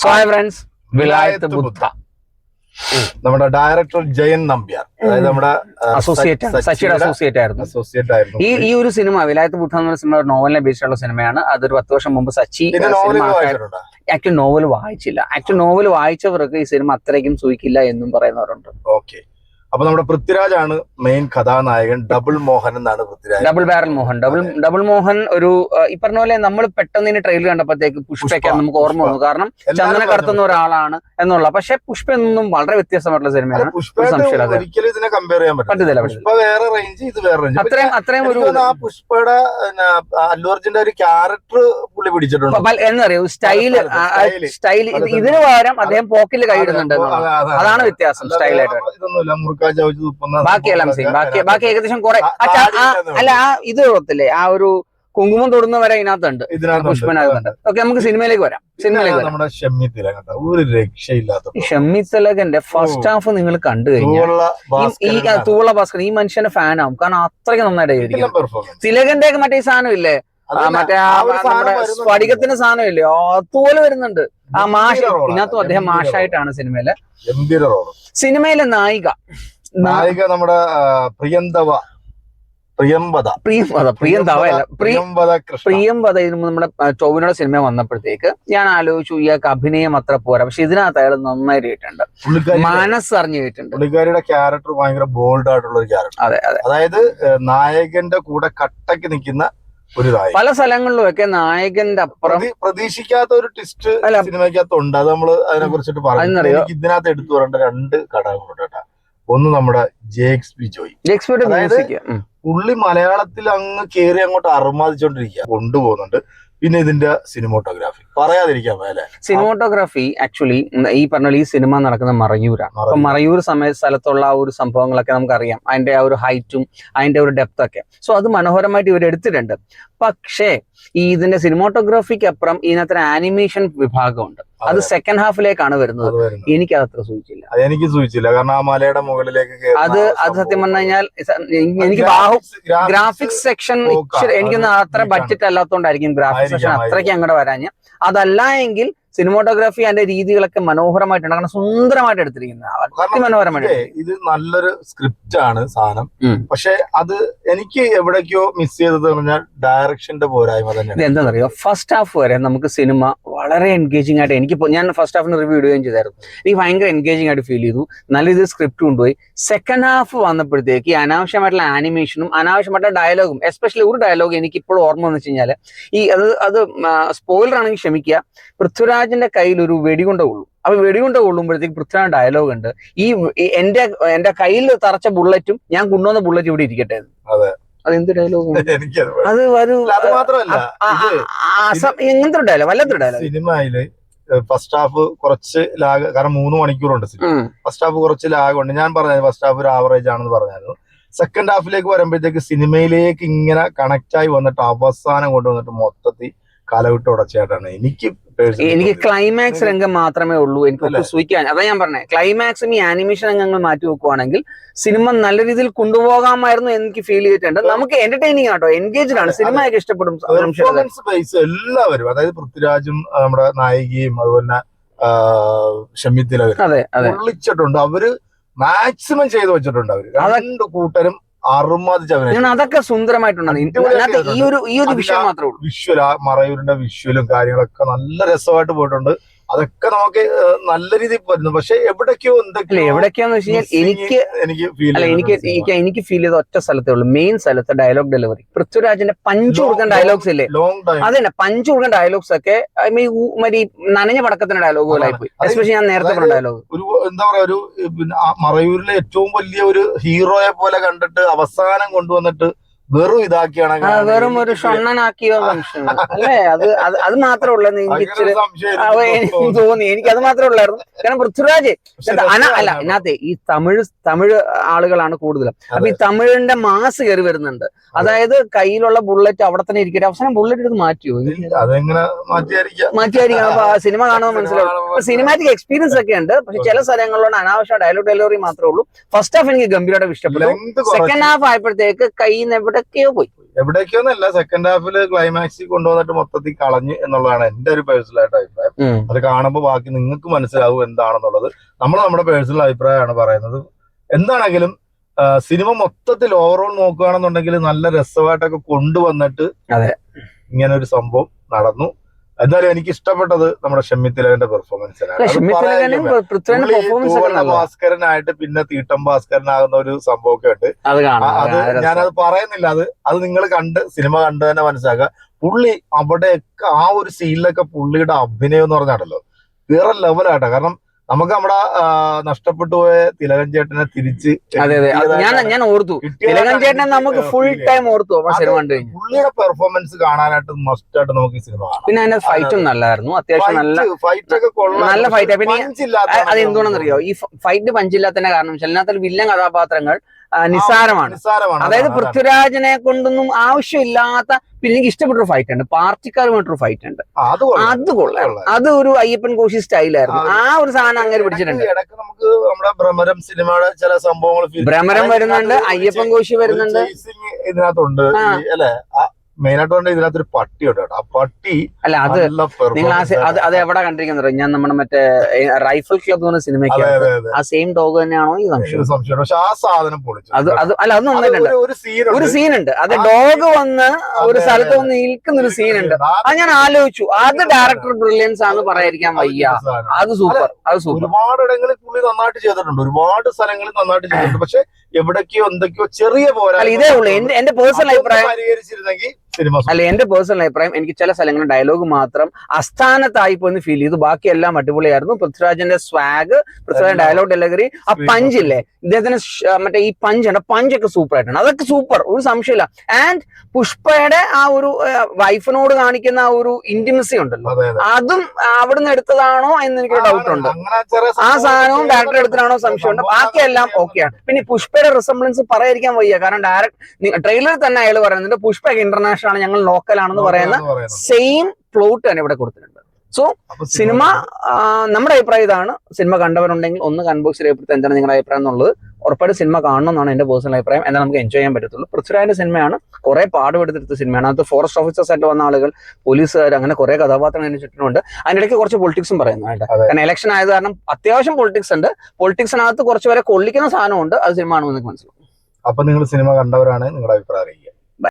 So hi friends Vilayath Buddha. നമ്മുടെ director Jayan Nambiar. അതായത് നമ്മുടെ അസോസിയേറ്റ് സച്ചിയുടെ അസോസിയേറ്റ് ആയിരുന്നു. അസോസിയേറ്റ് ആയിരുന്നു. ഈ ഈ ഒരു സിനിമ വിലായത്ത് ബുദ്ധ എന്ന സിനിമ ഒരു നോവലിനെ ബേസ്ഡുള്ള സിനിമയാണ്. അതൊരു പത്ത് വർഷം മുമ്പ് സച്ചി സിനിമ നോവൽ വായിച്ചിട്ടുണ്ടോ? ആക്ച്വൽ നോവൽ വായിച്ചില്ല. ആക്ച്വൽ നോവൽ വായിച്ചവർക്ക് ഈ സിനിമ അത്രയ്ക്കും സൂയിക്കില്ല എന്നും പറയുന്നവരുണ്ട്. ഓക്കെ അപ്പൊ നമ്മുടെ പൃഥ്വിരാജ് ആണ് മെയിൻ കഥാനായകൻ ഡബിൾ മോഹൻ എന്നാണ് Prithviraj. Double barrel Mohan double double Mohan ഒരു ഈ പറഞ്ഞ പോലെ നമ്മൾ പെട്ടെന്ന് ട്രെയിലർ കണ്ടപ്പോഴത്തേക്ക് പുഷ്പയ്ക്ക് നമുക്ക് ഓർമ്മ വന്നു. കാരണം ചന്ദന കടത്തുന്ന ഒരാളാണ് എന്നുള്ള പക്ഷെ പുഷ്പ എന്നും വളരെ വ്യത്യസ്തമായിട്ടുള്ള സിനിമയാണ് പുഷ്പ സംശയം ഒരിക്കലും ഇതിനെ കമ്പയർ ചെയ്യാൻ പറ്റത്തില്ല, പറ്റില്ല പുഷ്പ വേറെ റേഞ്ച് ഇത് വേറെ റേഞ്ച് അത്രയും അത്രയും ഒരു ആ പുഷ്പയുടെ അല്ലൂർജിന്റെ ഒരു ക്യാരക്ടർ പുള്ളി പിടിച്ചിട്ടുണ്ട്. എന്ന് എന്നറിയോ സ്റ്റൈൽ. സ്റ്റൈൽ ഇതിനു പകരം അദ്ദേഹം പോക്കിൽ കൈയിടുന്നുണ്ട്. അതാണ് വ്യത്യാസം സ്റ്റൈലായിട്ട് ഇതൊന്നുമില്ല മുറുക്കാ ചോദിച്ചത് ബാക്കിയെല്ലാം സെയിം ബാക്കി ബാക്കി ഏകദേശം കുറെ അല്ല ആ ഇത് ഓർത്തില്ലേ ആ ഒരു കുങ്കുമം തൊടുന്ന വരെ ഇതിനകത്തുണ്ട്. ഇതിനകത്ത് പുഷ്പനകത്തുണ്ട്. ഓക്കെ നമുക്ക് സിനിമയിലേക്ക് വരാം. സിനിമയിലേക്ക് നമ്മുടെ ഷമ്മി തിലകണ്ട ഒരു രക്ഷയില്ലാത്ത ഷമ്മി തിലകന്റെ ഫസ്റ്റ് ഹാഫ് നിങ്ങൾ കണ്ടു കഴിഞ്ഞാൽ ഈ- ഭാസ്കർ ഈ മനുഷ്യന്റെ ഫാൻ ആവും. കാരണം അത്രയ്ക്ക് നന്നായിട്ട് തിലകന്റെ ഒക്കെ മറ്റേ സാധനം ഇല്ലേ? മറ്റേ. സ്ഫടികത്തിന്റെ സാധനം അതുപോലെ വരുന്നുണ്ട്. ആ മാഷ. ഇതിനകത്തും അദ്ദേഹം മാഷായിട്ടാണ് സിനിമയിലെ. സിനിമയിലെ നായിക. നായിക നമ്മുടെ പ്രിയന്തവ. പ്രിയംവദ പ്രിയംവദ പ്രിയന്തവ അല്ല. പ്രിയ പ്രിയംവദ ഇതിന് നമ്മുടെ ടോവിനോട് സിനിമ വന്നപ്പോഴത്തേക്ക് ഞാൻ ആലോചിച്ചു ഇയാൾക്ക് അഭിനയം അത്ര പോരാ. പക്ഷെ ഇതിനകത്ത് അയാൾ നന്നായി പുള്ളിക്കാരി മനസ്സറിഞ്ഞു കേട്ടിട്ടുണ്ട്. പുള്ളിക്കാരിയുടെ ക്യാരക്ടർ ഭയങ്കര ബോൾഡ് ആയിട്ടുള്ള ഒരു ക്യാരക്ടർ. അതെ അതെ. അതായത് നായകന്റെ കൂടെ കട്ടക്ക് നിൽക്കുന്ന ഒരു പല സ്ഥലങ്ങളിലുമൊക്കെ നായകന്റെ അപ്പുറം പ്രതി- പ്രതീക്ഷിക്കാത്ത ഒരു ട്വിസ്റ്റ് സിനിമയ്ക്കകത്തുണ്ട്. അത് നമ്മൾ അതിനെ കുറിച്ചിട്ട് പറഞ്ഞു എനിക്ക് ഇതിനകത്ത് എടുത്തു പറയേണ്ട രണ്ട് ഘടകങ്ങളുണ്ട് കേട്ടോ. ഒന്ന് നമ്മുടെ J X P Joy expert അതായത് പുള്ളി മലയാളത്തിൽ അങ്ങ് കേറി അങ്ങോട്ട് അറുമാദിച്ചോണ്ടിരിക്കുക കൊണ്ടുപോകുന്നുണ്ട്. പിന്നെ ഇതിന്റെ സിനിമോട്ടോഗ്രാഫി. പറയാതിരിക്കാൻ മേലെ സിനിമോട്ടോഗ്രാഫി ആക്ച്വലി ഈ പറഞ്ഞ ഈ സിനിമ നടക്കുന്ന മറയൂരാണ് അപ്പൊ മറയൂർ. മറയൂർ സമയ സ്ഥലത്തുള്ള ആ ഒരു സംഭവങ്ങളൊക്കെ നമുക്കറിയാം. അതിന്റെ ആ ഒരു ഹൈറ്റും അതിന്റെ ഒരു ഡെപ്ത് ഒക്കെ. സോ അത് മനോഹരമായിട്ട് ഇവർ എടുത്തിട്ടുണ്ട്. പക്ഷേ ഈ ഇതിന്റെ സിനിമോട്ടോഗ്രാഫിക്ക് അപ്പുറം ഇതിനകത്ത് ആനിമേഷൻ വിഭാഗമുണ്ട്. അത്. സെക്കൻഡ് ഹാഫിലേക്കാണ് വരുന്നത്. എനിക്ക് അത് അത്ര സൂചിച്ചില്ല. അത് എനിക്ക് സൂചിച്ചില്ല. കാരണം ആ മലയുടെ മുകളിലേക്ക് അത് അത് സത്യം. പറഞ്ഞു കഴിഞ്ഞാൽ എനിക്ക് ബാഹു ഗ്രാഫിക്സ് സെക്ഷൻ എനിക്കൊന്നും അത്ര ബഡ്ജറ്റ് അല്ലാത്തതുകൊണ്ടായിരിക്കും ഗ്രാഫിക്സ് സെക്ഷൻ അത്രയ്ക്ക് അങ്ങോട്ട് വരാഞ്ഞ. അതല്ല എങ്കിൽ സിനിമോട്ടോഗ്രാഫി അതിന്റെ രീതികളൊക്കെ മനോഹരമായിട്ടുണ്ട്. കാരണം സുന്ദരമായിട്ട് എടുത്തിരിക്കുന്നത്. അതിമനോഹരമായിട്ട് ഇതേ, നല്ലൊരു സ്ക്രിപ്റ്റ് ആണ് സാധനം. പക്ഷെ അത് എനിക്ക് എവിടേക്കോ മിസ് ചെയ്തത് പറഞ്ഞാൽ ഡയറക്ഷന്റെ പോരായ്മ തന്നെ എന്താണെന്നറിയോ? ഫസ്റ്റ് ഹാഫ് വരെ നമുക്ക് സിനിമ വളരെ എൻഗേജിംഗ് ആയിട്ട് എനിക്ക് ഞാൻ ഫസ്റ്റ് ഹാഫിന് റിവ്യൂ ഇടുകയും ചെയ്തായിരുന്നു. എനിക്ക് ഭയങ്കര എൻഗേജിംഗ് ആയിട്ട് ഫീൽ ചെയ്തു. നല്ല രീതിയിൽ സ്ക്രിപ്റ്റ് കൊണ്ടുപോയി. സെക്കൻഡ് ഹാഫ് വന്നപ്പോഴത്തേക്ക് അനാവശ്യമായിട്ടുള്ള ആനിമേഷനും അനാവശ്യമായിട്ടുള്ള ഡയലോഗും എസ്പെഷ്യലി ഒരു ഡയലോഗ് എനിക്ക് ഇപ്പോഴും ഓർമ്മ വന്നു വെച്ച് കഴിഞ്ഞാൽ ഈ അത് അത് സ്പോയിലർ ആണെങ്കിൽ ക്ഷമിക്കുക. പൃഥ്വിരാജിന്റെ കയ്യിൽ ഒരു വെടികൊണ്ട കൊള്ളും. അപ്പൊ വെടികൊണ്ട കൊള്ളുമ്പോഴത്തേക്ക് പൃഥ്വിരാജ് ഡയലോഗ് ഉണ്ട്. ഈ എന്റെ എന്റെ കയ്യിൽ തറച്ച ബുള്ളറ്റും ഞാൻ കൊണ്ടുവന്ന ബുള്ളറ്റ് ഇവിടെ ഇരിക്കട്ടെ. അതെന്ത് അതെ. അത് ഡയലോഗ് അത് ഒരു എങ്ങനത്തെ ഡയലോഗ് വല്ലാത്തൊരു ഡയലോഗ് സിനിമയിൽ ഫസ്റ്റ് ഹാഫ് കുറച്ച് ലാഗ് കാരണം മൂന്ന് മണിക്കൂറുണ്ട് സിനിമ. ഫസ്റ്റ് ഹാഫ് കുറച്ച് ലാഗ് ഉണ്ട്. ഞാൻ പറഞ്ഞു ഫസ്റ്റ് ഹാഫ് ഒരു ആവറേജ് ആണെന്ന് പറഞ്ഞായിരുന്നു. സെക്കൻഡ് ഹാഫിലേക്ക് വരുമ്പോഴത്തേക്ക് സിനിമയിലേക്ക് ഇങ്ങനെ കണക്ട് ആയി വന്നിട്ട് അവസാനം കൊണ്ടുവന്നിട്ട് മൊത്തത്തിൽ കലവിട്ട് ഉടച്ചായിട്ടാണ് എനിക്ക് എനിക്ക് ക്ലൈമാക്സ് രംഗം മാത്രമേ ഉള്ളൂ. എനിക്ക് സൂചിക്കാൻ അതാ ഞാൻ പറഞ്ഞത് ക്ലൈമാക്സും ഈ ആനിമേഷൻ രംഗങ്ങൾ മാറ്റി വെക്കുവാണെങ്കിൽ സിനിമ നല്ല രീതിയിൽ കൊണ്ടുപോകാമായിരുന്നു എനിക്ക് ഫീൽ ചെയ്തിട്ടുണ്ട്. നമുക്ക് എന്റർടൈനിങ് ആട്ടോ എൻഗേജ്ഡ് ആണ്. സിനിമ സിനിമയൊക്കെ ഇഷ്ടപ്പെടും എല്ലാവരും അതായത് പൃഥ്വിരാജും നമ്മുടെ നായികയും അതുപോലെ തന്നെ ആ, ഷമി തിലകരും അതെ അതെ. പൊള്ളിച്ചിട്ടുണ്ട് അവർ മാക്സിമം ചെയ്തു വെച്ചിട്ടുണ്ട് അവർ. രണ്ട് കൂട്ടരും അതൊക്കെ സുന്ദരമായിട്ടുണ്ട് അടിപൊളിയായിട്ട് ഈ ഒരു ഈ ഒരു വിഷയം മാത്രമേ ഉള്ളൂ. വിഷ്വൽ ആ മറയൂരിന്റെ വിഷ്വലും കാര്യങ്ങളൊക്കെ നല്ല രസമായിട്ട് പോയിട്ടുണ്ട്. അതൊക്കെ നമുക്ക് നല്ല രീതിയിൽ പറ്റുന്നു പക്ഷെ എവിടേക്കോ എന്തൊക്കെയോ എവിടേക്കാന്ന് വെച്ച് കഴിഞ്ഞാൽ എനിക്ക് എനിക്ക് ഫീൽ അല്ല എനിക്ക് എനിക്ക് എനിക്ക് ഫീൽ ചെയ്ത ഒറ്റ സ്ഥലത്തേ ഉള്ളൂ. മെയിൻ സ്ഥലത്ത് ഡയലോഗ് ഡെലിവറി പൃഥ്വിരാജിന്റെ പഞ്ചു കൊടുക്കുന്ന ഡയലോഗ്സ് ഇല്ലേ? ലോങ് ടൈം അതന്നെ പഞ്ചു കൊടുക്കുന്ന ഡയലോഗ്സ് ഒക്കെ ഐ മീൻ മരി നനഞ്ഞ പടക്കത്തിന്റെ ഡയലോഗുകളായി പോയി ആയിപ്പോയി. എസ്പെഷ്യലി ഞാൻ നേരത്തെ പറഞ്ഞ ഡയലോഗ് ഒരു എന്താ പറയാ ഒരു പിന്നെ മറയൂരിലെ ഏറ്റവും വലിയ ഒരു ഹീറോയെ പോലെ കണ്ടിട്ട് അവസാനം കൊണ്ടുവന്നിട്ട് വെറും ഇതാക്കിയാണ് വെറും ഒരു ഷണ്ണനാക്കിയോ ഫംഗ്ഷൻ അല്ലേ? അത് അത് മാത്രമേ ഉള്ളൂ എനിക്ക് തോന്നി എനിക്ക് അത് മാത്രമേ ഉള്ളായിരുന്നു. കാരണം പൃഥ്വിരാജ് അന- അല്ല അതിനകത്തെ ഈ തമിഴ് തമിഴ് ആളുകളാണ് കൂടുതലും. അപ്പൊ ഈ തമിഴിന്റെ മാസ് കയറി വരുന്നുണ്ട്. അതായത് കയ്യിലുള്ള ബുള്ളറ്റ് അവിടെ തന്നെ ഇരിക്കട്ടെ. അവസാനം ബുള്ളറ്റ് എടുത്ത് മാറ്റിയോ? മാറ്റിയായിരിക്കണം അപ്പൊ ആ സിനിമ കാണുമ്പോൾ മനസ്സിലാവും. സിനിമാറ്റിക് എക്സ്പീരിയൻസ് ഒക്കെ ഉണ്ട് പക്ഷെ ചില സ്ഥലങ്ങളിലാണ് അനാവശ്യ ഡയലോഗ് ഡെലിവറി മാത്രമേ ഉള്ളൂ. ഫസ്റ്റ് ഹാഫ് എനിക്ക് ഗംഭീരമായിട്ട് ഇഷ്ടപ്പെട്ടു. സെക്കൻഡ് ഹാഫ് ആയപ്പോഴത്തേക്ക് കയ്യിൽ നിന്ന് എവിടൊക്കെയോ പോയി. എവിടേക്കോന്നല്ല സെക്കൻഡ് ഹാഫിൽ ക്ലൈമാക്സിൽ കൊണ്ടുവന്നിട്ട് മൊത്തത്തിൽ കളഞ്ഞു എന്നുള്ളതാണ് എന്റെ ഒരു പേഴ്സണൽ ആയിട്ട് അഭിപ്രായം. അത് കാണുമ്പോൾ ബാക്കി നിങ്ങൾക്ക് മനസ്സിലാവും എന്താണെന്നുള്ളത്. നമ്മൾ നമ്മുടെ പേഴ്സണൽ അഭിപ്രായമാണ് പറയുന്നത്. എന്താണെങ്കിലും സിനിമ മൊത്തത്തിൽ ഓവറോൾ നോക്കുകയാണെന്നുണ്ടെങ്കിൽ നല്ല രസമായിട്ടൊക്കെ കൊണ്ടുവന്നിട്ട് അതെ. ഇങ്ങനെ ഒരു സംഭവം നടന്നു. എന്തായാലും എനിക്ക് ഇഷ്ടപ്പെട്ടത് നമ്മുടെ ഷമ്മി തിലകന്റെ പെർഫോമൻസ്. ഭാസ്കരനായിട്ട് പിന്നെ തീട്ടം ഭാസ്കരനാകുന്ന ഒരു സംഭവമൊക്കെ ഉണ്ട്. അത്. ഞാനത് പറയുന്നില്ല. അത് അത് നിങ്ങൾ കണ്ട് സിനിമ കണ്ട് തന്നെ മനസ്സിലാക്കുക. പുള്ളി അവിടെയൊക്കെ ആ ഒരു സീനിലൊക്കെ പുള്ളിയുടെ അഭിനയം എന്ന് പറഞ്ഞാണല്ലോ. വേറെ ലെവലാട്ടോ കാരണം നമുക്ക് നമ്മുടെ നഷ്ടപ്പെട്ടു പോയ തിലകൻ ചേട്ടനെ തിരിച്ച് അതെ അതെ. ഞാൻ ഞാൻ ഓർത്തു. തിലകൻ ചേട്ടനെ നമുക്ക് ഫുൾ ടൈം ഓർത്തു സിനിമ കണ്ടു പുള്ളിയുടെ പെർഫോമൻസ് കാണാനായിട്ട് മസ്റ്റ് ആയിട്ട് നമുക്ക് സിനിമ കാണാം. പിന്നെ അതിന്റെ ഫൈറ്റും നല്ലായിരുന്നു. അത്യാവശ്യം നല്ല ഫൈറ്റ് ഒക്കെ നല്ല ഫൈറ്റ്. പിന്നെ അത് എന്തുകൊണ്ടെന്നറിയോ ഈ ഫൈറ്റ് പഞ്ചില്ലാത്തതിന്റെ കാരണം വെച്ചാൽ അതിനകത്ത് വില്ലൻ കഥാപാത്രങ്ങൾ നിസ്സാരമാണ്. അതായത്. പൃഥ്വിരാജിനെ കൊണ്ടൊന്നും ആവശ്യമില്ലാത്ത പിന്നെ എനിക്ക് ഇഷ്ടപ്പെട്ട ഒരു ഫൈറ്റ് ഉണ്ട്. പാർട്ടിക്കാരുമായിട്ടൊരു ഫൈറ്റ് ഉണ്ട്. അത് കൊള്ളാം. അത് ഒരു അയ്യപ്പൻ കോശി സ്റ്റൈലായിരുന്നു. ആ, ഒരു സാധനം അങ്ങനെ പിടിച്ചിട്ടുണ്ട്. നമുക്ക് നമ്മുടെ ഭ്രമരം സിനിമയുടെ ചില സംഭവങ്ങൾ ഭ്രമരം വരുന്നുണ്ട് അയ്യപ്പൻ കോശി വരുന്നുണ്ട്. ഇതിനകത്തുണ്ട്. ആ. അല്ലെ? മെയിൻ ആയിട്ട് പറഞ്ഞ ഇതിനകത്ത് പട്ടി ഉണ്ട് കേട്ടോ. ആ പട്ടി അല്ല അത് നിങ്ങൾ അത് അത് എവിടെ കണ്ടിരിക്കുന്നത്? ഞാൻ നമ്മുടെ മറ്റേ റൈഫിൾ ക്ലബ് എന്ന് പറഞ്ഞ സിനിമയ്ക്ക് ആ സെയിം ഡോഗ് തന്നെയാണോ ഈ സംശയം? സംശയം പക്ഷെ ആ സാധനം പൊളിച്ചു. അത് അത് അല്ല അത് നന്നായിട്ടുണ്ട് ഒരു- സീൻ ഉണ്ട്. അത് ഡോഗ് വന്ന് ഒരു സ്ഥലത്ത് വന്ന് നിൽക്കുന്ന ഒരു സീൻ ഉണ്ട്. അത് ഞാൻ ആലോചിച്ചു. അത് ഡയറക്ടർ ബ്രില്യൻസ് ആണ് പറയാതിരിക്കാൻ വയ്യ. അത് സൂപ്പർ അത് സൂപ്പർ ഒരുപാട് ഇടങ്ങളിൽ പുള്ളി നന്നായിട്ട് ചെയ്തിട്ടുണ്ട്. ഒരുപാട് സ്ഥലങ്ങളിൽ നന്നായിട്ട് ചെയ്തിട്ടുണ്ട്. പക്ഷെ എവിടേക്കോ എന്തൊക്കെയോ ചെറിയ പോരാ ഇതേ ഉള്ളൂ. എന്റെ പേഴ്സണൽ അഭിപ്രായം പരിഹരിച്ചിരുന്നെങ്കിൽ അല്ല എന്റെ പേഴ്സണൽ അഭിപ്രായം എനിക്ക് ചില സ്ഥലങ്ങളിൽ ഡയലോഗ് മാത്രം അസ്ഥാനത്തായി പോയി ഫീൽ ചെയ്തു. ബാക്കി എല്ലാം അടിപൊളിയായിരുന്നു. പൃഥ്വിരാജിന്റെ സ്വാഗ് പൃഥ്വിരാജ് ഡയലോഗ് ഡെലിവറി ആ പഞ്ചില്ലേ ഇദ്ദേഹത്തിന് മറ്റേ ഈ പഞ്ച് ഉണ്ട്. പഞ്ചൊക്കെ സൂപ്പർ ആയിട്ടുണ്ട്. അതൊക്കെ സൂപ്പർ ഒരു സംശയമില്ല. ആൻഡ് പുഷ്പയുടെ ആ ഒരു വൈഫിനോട് കാണിക്കുന്ന ആ ഒരു ഇന്റിമസി ഉണ്ടല്ലോ. അതെ അവിടുന്ന് എടുത്തതാണോ എന്ന് എനിക്ക് ഡൗട്ട് ഉണ്ട്. ആ സാധനവും ഡയറക്ടർ എടുത്തതാണോ സംശയമുണ്ട്. ബാക്കിയെല്ലാം ഓക്കെയാണ് പിന്നെ ഈ പുഷ്പയുടെ റിസംബ്ലൻസ് പറയാതിരിക്കാൻ വയ്യ. കാരണം ഡയറക്ട് ട്രെയിലറിൽ തന്നെ അയാൾ പറയുന്നുണ്ട് പുഷ്പ ഇന്റർനാഷണൽ ആണ് ഞങ്ങൾ ലോക്കൽ ആണെന്ന് പറയുന്ന. സെയിം പ്ലോട്ട് തന്നെ ഇവിടെ കൊടുത്തിട്ടുണ്ട്. സോ സിനിമ നമ്മുടെ അഭിപ്രായം ഇതാണ്. സിനിമ കണ്ടവരുണ്ടെങ്കിൽ ഒന്ന് കൺബോക്സ് രേഖപ്പെടുത്തി എന്താണ് നിങ്ങളുടെ അഭിപ്രായം എന്നുള്ളത്. ഉറപ്പായിട്ട് സിനിമ കാണണം എന്നാണ് എന്റെ പേഴ്സണൽ അഭിപ്രായം. എന്നാൽ നമുക്ക് എൻജോയ് ചെയ്യാൻ പറ്റത്തുള്ളൂ. പൃഥ്വിരാജിന്റെ സിനിമയാണ് കുറെ പാടുപെടുത്തെടുത്ത സിനിമയാണ് അത് ഫോറസ്റ്റ് ഓഫീസേഴ്സ് ആയിട്ട് വന്ന ആളുകൾ പോലീസുകാർ അങ്ങനെ കുറെ കഥാപാത്രങ്ങൾ അതിന് ചുറ്റുമുണ്ട് അതിനിടയ്ക്ക് കുറച്ച് പൊളിറ്റിക്സും പറയുന്നുണ്ട് കാരണം ഇലക്ഷൻ ആയത് കാരണം അത്യാവശ്യം പൊളിറ്റിക്സ് ഉണ്ട്. പൊളിറ്റിക്സിനകത്ത് കുറച്ച് പേരെ കൊള്ളിക്കുന്ന സാധനമുണ്ട്. അത് സിനിമ ആണെന്ന് മനസ്സിലാവും അപ്പൊ നിങ്ങൾ സിനിമ കണ്ടവരാണ് നിങ്ങളുടെ അഭിപ്രായം